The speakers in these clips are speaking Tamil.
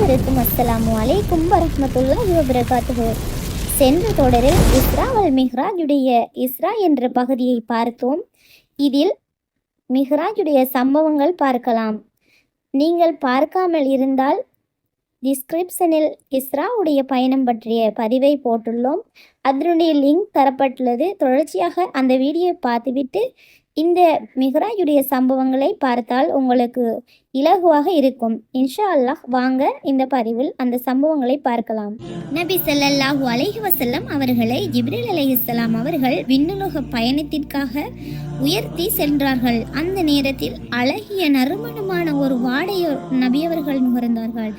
அனைவருக்கும் அஸ்ஸலாமு அலைக்கும் வரமத்துல்லாஹி வபரகாத்துஹு. சென்ற தொடரில் இஸ்ரா மிஹ்ராஜுடைய இஸ்ரா என்ற பகுதியை பார்த்தோம். இதில் மிஹ்ராஜுடைய சம்பவங்கள் பார்க்கலாம். நீங்கள் பார்க்காமல் இருந்தால் டிஸ்கிரிப்ஷனில் இஸ்ராவுடைய பயணம் பற்றிய பதிவை போட்டுள்ளோம். அதனுடைய லிங்க் தரப்பட்டுள்ளது. தொடர்ச்சியாக அந்த வீடியோ பார்த்துவிட்டு இந்த மிஹ்ராஜுடைய சம்பவங்களை பார்த்தால் உங்களுக்கு இலகுவாக இருக்கும். இன்ஷா அல்லாஹ் வாங்க இந்த பதிவில் அந்த சம்பவங்களை பார்க்கலாம். நபி சல்லாஹூ அலஹி வசல்லம் அவர்களை ஜிப்ரீல் அலைஹிஸ்ஸலாம் அவர்கள் விண்ணுலக பயணத்திற்காக உயர்த்தி சென்றார்கள். அந்த நேரத்தில் அழகிய நறுமணமான ஒரு வாடையோர் நபி அவர்கள் நுகர்ந்தார்கள்.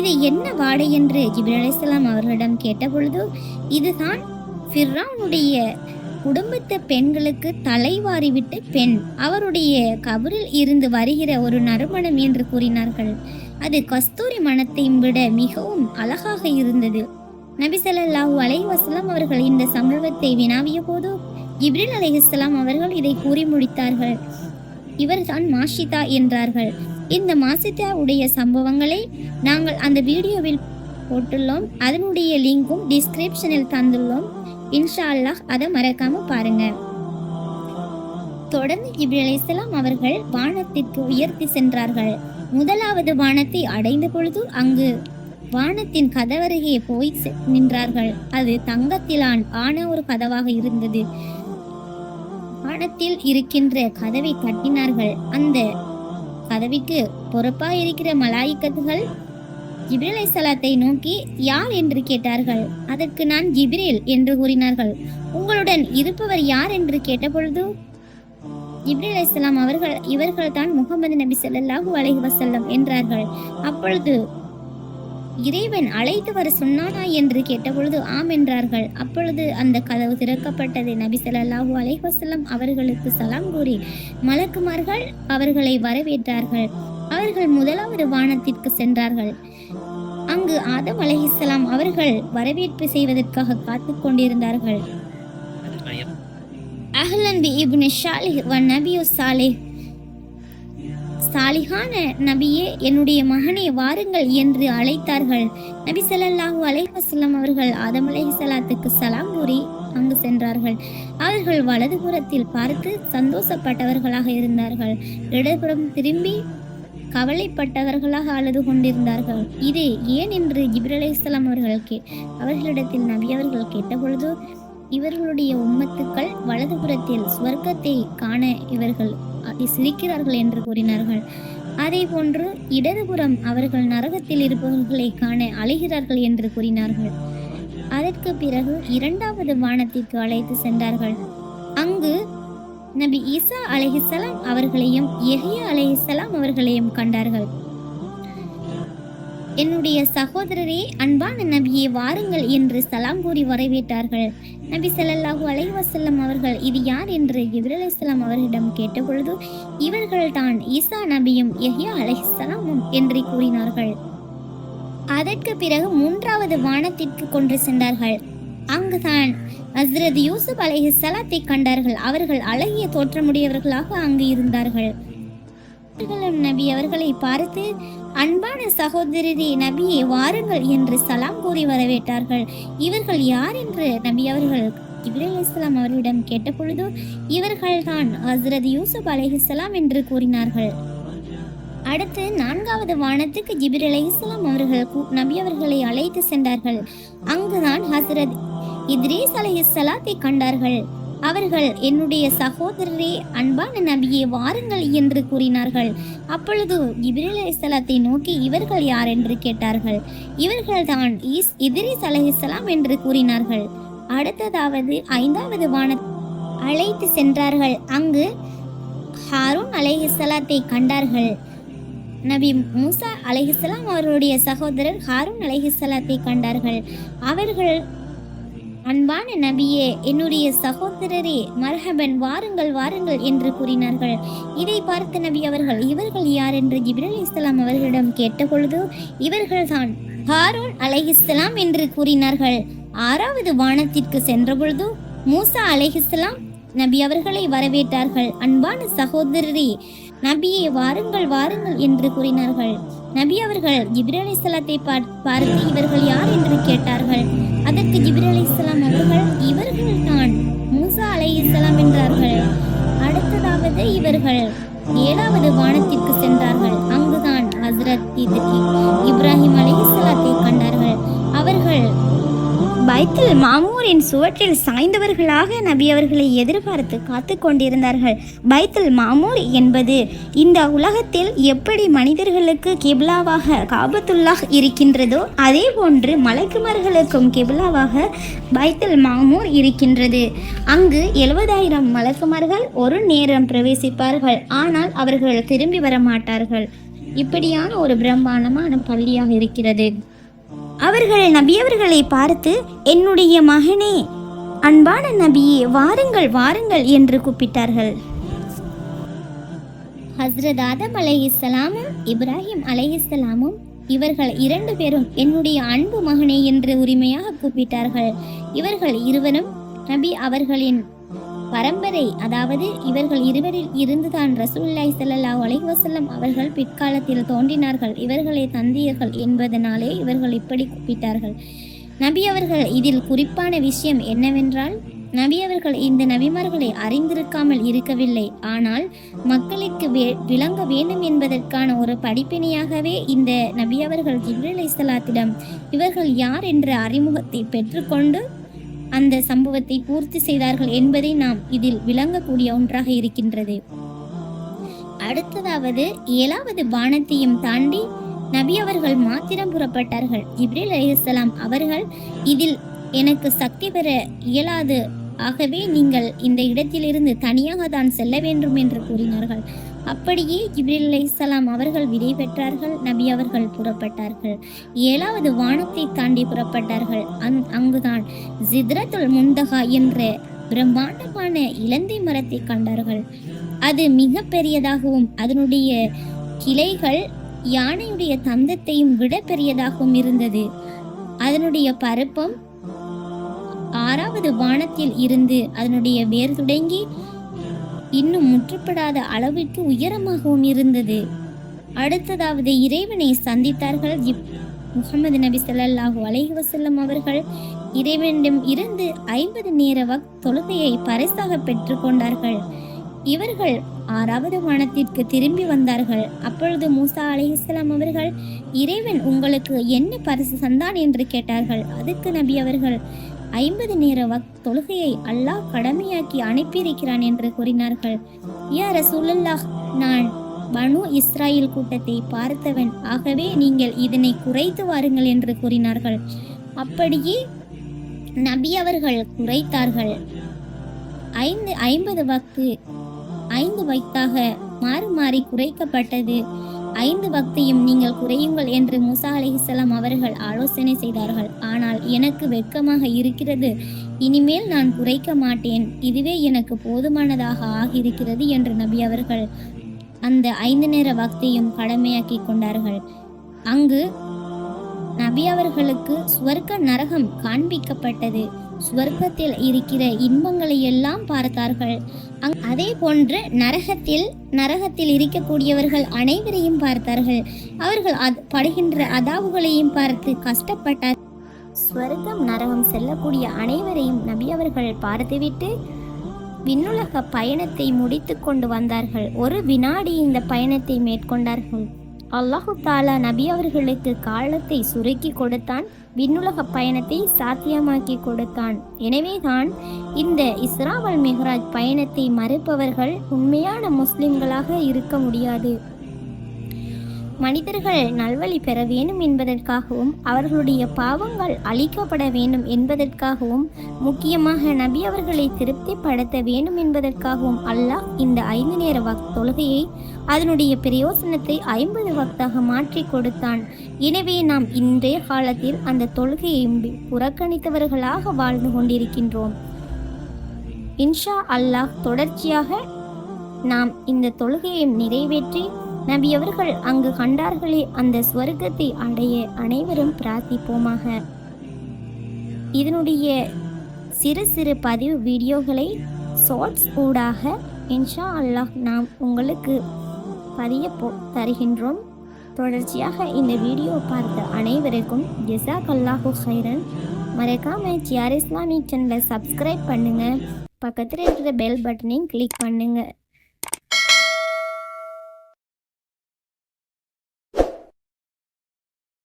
இது என்ன வாடை என்று ஜிப்ரில் அலைஹிஸ்ஸலாம் அவர்களிடம் கேட்டபொழுது இதுதான் ஃபிர்ரானுடைய குடும்பத்து பெண்களுக்கு தலைவாரிவிட்ட பெண். அவருடைய கபரில் இருந்து வருகிற ஒரு நறுமணம் என்று கூறினார்கள். அது கஸ்தூரி மனத்தையும் விட மிகவும் அழகாக இருந்தது. நபி அலைவாஸ்லாம் அவர்கள் இந்த சம்பவத்தை வினாவிய போது இப்ரில் அலைஹிஸ்ஸலாம் அவர்கள் இதை கூறி முடித்தார்கள். இவர்தான் மாஷிதா என்றார்கள். இந்த மாசிதா உடைய சம்பவங்களை நாங்கள் அந்த வீடியோவில் போட்டுள்ளோம். அதனுடைய லிங்கும் டிஸ்கிரிப்ஷனில் தந்துள்ளோம். இன்ஷா அல்லாஹ் அதை மறக்காம பாருங்க. தொடர்ந்து ஜிப்ரீல் இஸ்லாம் அவர்கள் வானத்திற்கு உயர்த்தி சென்றார்கள். முதலாவது வானத்தை அடைந்த பொழுது அங்கு வானத்தின் கதவருகே போய் நின்றார்கள். அது தங்கத்திலான் ஆன ஒரு கதவாக இருந்தது. வானத்தில் இருக்கின்ற கதவை தட்டினார்கள். அந்த கதவிக்கு பொறுப்பாக இருக்கிற மலாய்க்கத்துகள் ஜிப்ரீல் சலாத்தை நோக்கி யார் என்று கேட்டார்கள்? அதற்கு நான் ஜிப்ரேல் என்று கூறினார்கள். உங்களுடன் இருப்பவர் யார் என்று கேட்டபொழுது? ஜிப்ரீல் அலைஹிஸ்ஸலாம் அவர்கள் இவர்கள் தான் முகமது நபி சொல்லாஹூ அலஹி வசல்லம் என்றார்கள். அப்பொழுது இறைவன் அழைத்து வர சொன்னானா என்று கேட்டபொழுது ஆம் என்றார்கள். அப்பொழுது அந்த கதவு திறக்கப்பட்டது நபி ஸல்லல்லாஹு அலைஹசல்லம் அவர்களுக்கு சலாம் கூறி மலக்குமார்கள் அவர்களை வரவேற்றார்கள். அவர்கள் முதலாவது வானத்திற்கு சென்றார்கள். அங்கு ஆதம் அலஹிஸ்லாம் அவர்கள் வரவேற்பு செய்வதற்காக காத்து கொண்டிருந்தார்கள். அஹ்லன் பி இப்னு ஷாலிஹ் வ நபியு சாலிஹ் சாலிஹான நபியே என்னுடைய மகனை வாருங்கள் என்று அழைத்தார்கள். நபி ஸல்லல்லாஹு அலைஹி அவர்கள் ஆதம் அலைஹிஸ்ஸலாத்துக்கு சலாம் கூறி அங்கு சென்றார்கள். அவர்கள் வலதுபுறத்தில் பார்த்து சந்தோஷப்பட்டவர்களாக இருந்தார்கள். இடதுபுறம் திரும்பி கவலைப்பட்டவர்களாக அழுது கொண்டிருந்தார்கள். இது ஏன் என்று ஜிப்ரல் அலைஹிஸ்ஸலாம் அவர்கள் கே அவர்களிடத்தில் நபி அவர்கள் கேட்டபொழுது இவர்களுடைய உம்மத்துக்கள் வலதுபுறத்தில் சுவர்க்கத்தை காண இவர்கள் சிரிக்கிறார்கள் என்று கூறினார்கள். அதே போன்று இடதுபுறம் அவர்கள் நரகத்தில் இருப்பவர்களை காண அழைகிறார்கள் என்று கூறினார்கள். அதற்கு பிறகு இரண்டாவது வானத்திற்கு அழைத்து சென்றார்கள். அங்கு நபி ஈசா அலஹிசலாம் அவர்களையும் எஹியா அலஹிசலாம் அவர்களையும் கண்டார்கள். என்னுடைய சகோதரரே அன்பான நபியே வாருங்கள் என்று சலாம் கூறி வரவேற்றார்கள். நபி சல்லாஹூ அலைஹி அவர்கள் இது யார் என்று இப்ராஹிம் அலைஹிஸ்ஸலாம் அவர்களிடம் கேட்டபொழுது இவர்கள் தான் ஈசா நபியும் எஹியா அலைஹிஸ்ஸலாமும் என்று கூறினார்கள். அதற்கு பிறகு மூன்றாவது வானத்திற்கு கொண்டு சென்றார்கள். அங்குதான் ஹஸ்ரத் யூசுப் அலைஹிஸ்ஸலாத்தை கண்டார்கள். அவர்கள் அழகிய தோற்றமுடையவர்களாக அங்கு இருந்தார்கள். நபி அவர்களை பார்த்து அன்பான சகோதரரே நபியை வாருங்கள் என்று சலாம் கூறி வரவேற்றார்கள். இவர்கள் யார்? என்று நபி அவர்கள் இப்ராஹிம் அலைஹிஸ்ஸலாம் அவர்களிடம் கேட்டபொழுது இவர்கள்தான் ஹஸ்ரத் யூசுப் அலைஹிஸ்ஸலாம் என்று கூறினார்கள். அடுத்து நான்காவது வானத்துக்கு ஜிபிர் அலைஹிஸ்ஸலாம் அவர்கள் கூ- நபி அவர்களை அழைத்து சென்றார்கள். அங்குதான் ஹஸ்ரத் இத்ரீஸ் அலைஹிஸ்ஸலாத்தை கண்டார்கள். அவர்கள் என்னுடைய சகோதரரே அன்பான நபியே வாருங்கள் என்று கூறினார்கள். அப்பொழுது இப்ரில் அலிசலாத்தை நோக்கி இவர்கள் யார்? என்று கேட்டார்கள். இவர்கள்தான் ஈஸ் இதிரிஸ் அலஹிஸ்லாம் என்று கூறினார்கள். அடுத்ததாவது ஐந்தாவது வான அழைத்து சென்றார்கள். அங்கு ஹாரூன் அலைஹிஸ்ஸலாத்தை கண்டார்கள். நபி மூசா அலைஹிஸ்ஸலாம் அவர்களுடைய சகோதரர் ஹாரூன் அலைஹிஸ்ஸலாத்தை கண்டார்கள். அவர்கள் அன்பான நபியே என்னுடைய சகோதரரே மர்ஹபன் வாருங்கள் வாருங்கள் என்று கூறினார்கள். இதை பார்த்த நபி அவர்கள் இவர்கள் யார் என்று ஜிப்ரல் இஸ்லாம் அவர்களிடம் கேட்டபொழுது இவர்கள்தான் ஹாரூன் அலைஹிஸ்லாம் என்று கூறினார்கள். ஆறாவது வானத்திற்கு சென்றபொழுது மூசா அலைஹிஸ்லாம் நபி அவர்களை வரவேற்றார்கள். அன்பான சகோதரரே நபியே வாருங்கள் வாருங்கள் என்று கூறினார்கள். நபி அவர்கள் ஜிப்ரி அலிசலாத்தை பார்- பார்த்து இவர்கள் யார் என்று கேட்டார்கள். அதற்கு ஜிப்ரி அலிசலாம் அவர்கள் இவர்கள் தான் மூசா அலைஹிஸ்ஸலாம் என்றார்கள். அடுத்ததாவது இவர்கள் ஏழாவது வானத்திற்கு சென்றார்கள். அங்குதான் ஹசரத் இப்ராஹிம் இப்ராஹிம் இஸ்லாத்தை கண்டார்கள். அவர்கள் பைத்தில் மாமூரின் சுவற்றில் சாய்ந்தவர்களாக நபி அவர்களை எதிர்பார்த்து காத்து கொண்டிருந்தார்கள். பைத்தில் மாமூர் என்பது இந்த உலகத்தில் எப்படி மனிதர்களுக்கு கிப்லாவாக காபத்துல்லாஹ் இருக்கின்றதோ அதே போன்று மலக்குமார்களுக்கும் கிப்லாவாக பைத்தல் மாமூர் இருக்கின்றது. அங்கு எழுபதாயிரம் மலக்குமார்கள் ஒரு நேரம் பிரவேசிப்பார்கள் ஆனால் அவர்கள் திரும்பி வர மாட்டார்கள் இப்படியான ஒரு பிரம்மாண்டமான பள்ளியாக இருக்கிறது. அவர்கள் நபியவர்களை பார்த்து என்னுடைய மகனே அன்பான நபியே வாருங்கள் வாருங்கள் என்று கூப்பிட்டார்கள். ஹஸ்ரத் ஆதம் அலைஹிஸ்ஸலாமும் இப்ராஹிம் அலைஹிஸ்ஸலாமும் இவர்கள் இரண்டு பேரும் என்னுடைய அன்பு மகனே என்று உரிமையாக கூப்பிட்டார்கள். இவர்கள் இருவரும் நபி அவர்களின் பரம்பரை அதாவது இவர்கள் இருவரில் இருந்துதான் ரசூல்லாய் செல்லல்லா ஒலைவசல்லம் அவர்கள் பிற்காலத்தில் தோன்றினார்கள். இவர்களே தந்தியர்கள் என்பதனாலே இவர்கள் இப்படி கூப்பிட்டார்கள். நபி அவர்கள் இதில் குறிப்பான விஷயம் என்னவென்றால் நபி அவர்கள் இந்த நபிமார்களை அறிந்திருக்காமல் இருக்கவில்லை. ஆனால் மக்களுக்கு வே விளங்க வேண்டும் என்பதற்கான ஒரு படிப்பினையாகவே இந்த நபி அவர்கள் ஜிப்ரீல் அலைஹிஸ்ஸலாத்திடம் இவர்கள் யார் என்ற அறிமுகத்தை பெற்றுக்கொண்டு அந்த சம்பவத்தை பூர்த்தி செய்தார்கள் என்பதை நாம் இதில் விளங்கக்கூடிய ஒன்றாக இருக்கின்றது. அடுத்ததாவது ஏழாவது வானத்தையும் தாண்டி நபி அவர்கள் மாத்திரம் புறப்பட்டார்கள். இப்ரில் அலைஹிஸ்ஸலாம் அவர்கள் இதில் எனக்கு சக்தி பெற இயலாது. ஆகவே நீங்கள் இந்த இடத்திலிருந்து தனியாக தான் செல்ல வேண்டும் என்று கூறினார்கள். அப்படியே ஜிப்ரீல் சலாம் அவர்கள் விடை பெற்றார்கள் நபி அவர்கள் புறப்பட்டார்கள். ஏழாவது வானத்தை தாண்டி புறப்பட்டார்கள். அங் அங்குதான் ஜித்ரத்துல் முந்தகா என்ற பிரம்மாண்டமான இலந்தை மரத்தை கண்டார்கள். அது மிக பெரியதாகவும் அதனுடைய கிளைகள் யானையுடைய தந்தத்தையும் விட பெரியதாகவும் இருந்தது. அதனுடைய பருப்பம் ஆறாவது வானத்தில் இருந்து அதனுடைய வேர் தொடங்கி இன்னும் முற்றுப்படாத அளவிற்கு உயரமாகவும் இருந்தது. அடுத்ததாவது இறைவனை சந்தித்தார்கள். இப் முகமது நபி சல்லாஹூ அலைஹி வசல்லம் அவர்கள் இறைவனிடம் இருந்து ஐம்பது நேர வக் தொழுகையை பரிசாக பெற்றுக்கொண்டார்கள் இவர்கள் ஆறாவது வானத்திற்கு திரும்பி வந்தார்கள். அப்பொழுது மூசா அலைஹிஸ்ஸலாம் அவர்கள் இறைவன் உங்களுக்கு என்ன பரிசு தந்தான்? என்று கேட்டார்கள். அதுக்கு நபி அவர்கள் ஐம்பது நேர வக் தொழுகையை அல்லாஹ் கடமையாக்கி அனுப்பியிருக்கிறான் என்று கூறினார்கள். யா ரசூலுல்லாஹ் நான் பனு இஸ்ராயில் கூட்டத்தை பார்த்தவன். ஆகவே நீங்கள் இதனை குறைத்து வாருங்கள் என்று கூறினார்கள். அப்படியே நபி அவர்கள் குறைத்தார்கள். ஐந்து ஐம்பது வக்து ஐந்து வக்தாக மாறி மாறி குறைக்கப்பட்டது. ஐந்து பக்தியும் நீங்கள் குறையுங்கள் என்று முசா அலிஹிசலாம் அவர்கள் ஆலோசனை செய்தார்கள். ஆனால் எனக்கு வெட்கமாக இருக்கிறது. இனிமேல் நான் குறைக்க மாட்டேன். இதுவே எனக்கு போதுமானதாக ஆகியிருக்கிறது என்று நபி அவர்கள் அந்த ஐந்து நேர பக்தியும் கடமையாக்கி கொண்டார்கள். அங்கு நபி அவர்களுக்கு சுவர்க்க நரகம் காண்பிக்கப்பட்டது. சுவர்க்கத்தில் இருக்கிற இன்பங்களை எல்லாம் பார்த்தார்கள். அங்- அதே போன்று நரகத்தில் நரகத்தில் இருக்கக்கூடியவர்கள் அனைவரையும் பார்த்தார்கள். அவர்கள் அத்- படுகின்ற அதாவுகளையும் பார்த்து கஷ்டப்பட்டார். ஸ்வர்க்கம் நரகம் செல்லக்கூடிய அனைவரையும் நபி அவர்கள் பார்த்துவிட்டு விண்ணுலக பயணத்தை முடித்து கொண்டு வந்தார்கள். ஒரு வினாடி இந்த பயணத்தை மேற்கொண்டார்கள். அல்லாஹு தாலா நபி அவர்களுக்கு காலத்தை சுருக்கி கொடுத்தான் விண்ணுலக பயணத்தை சாத்தியமாக்கி கொடுத்தான். எனவேதான் இந்த இஸ்ராவல் மெஹராஜ் பயணத்தை மறுப்பவர்கள் உண்மையான முஸ்லிம்களாக இருக்க முடியாது. மனிதர்கள் நல்வழி பெற வேண்டும் என்பதற்காகவும் அவர்களுடைய பாவங்கள் அழிக்கப்பட வேண்டும் என்பதற்காகவும் முக்கியமாக நபி அவர்களை திருப்திப்படுத்த வேண்டும் என்பதற்காகவும் அல்லாஹ் இந்த ஐந்து நேர வக் தொழுகையை அதனுடைய பிரயோசனத்தை ஐம்பது வக்தாக மாற்றி கொடுத்தான். எனவே நாம் இன்றைய காலத்தில் அந்த தொழுகையை புறக்கணித்தவர்களாக வாழ்ந்து கொண்டிருக்கின்றோம். இன்ஷா அல்லாஹ் தொடர்ச்சியாக நாம் இந்த தொழுகையை நிறைவேற்றி நம்பியவர்கள் அங்கு கண்டார்களே அந்த ஸ்வர்க்கத்தை அடைய அனைவரும் பிரார்த்திப்போமாக. இதனுடைய சிறு சிறு பதிவு வீடியோகளை ஷார்ட்ஸ் ஊடாக இன்ஷா அல்லாஹ் நாம் உங்களுக்கு பதிய போ தருகின்றோம். தொடர்ச்சியாக இந்த வீடியோ பார்த்த அனைவருக்கும் ஜெசாக் அல்லாஹு ஹைரன் மறக்காம ஜிஆர் இஸ்லாமிக் சேனலை சப்ஸ்கிரைப் பண்ணுங்கள் பக்கத்தில் இருக்கிற பெல் பட்டனையும் கிளிக் பண்ணுங்கள்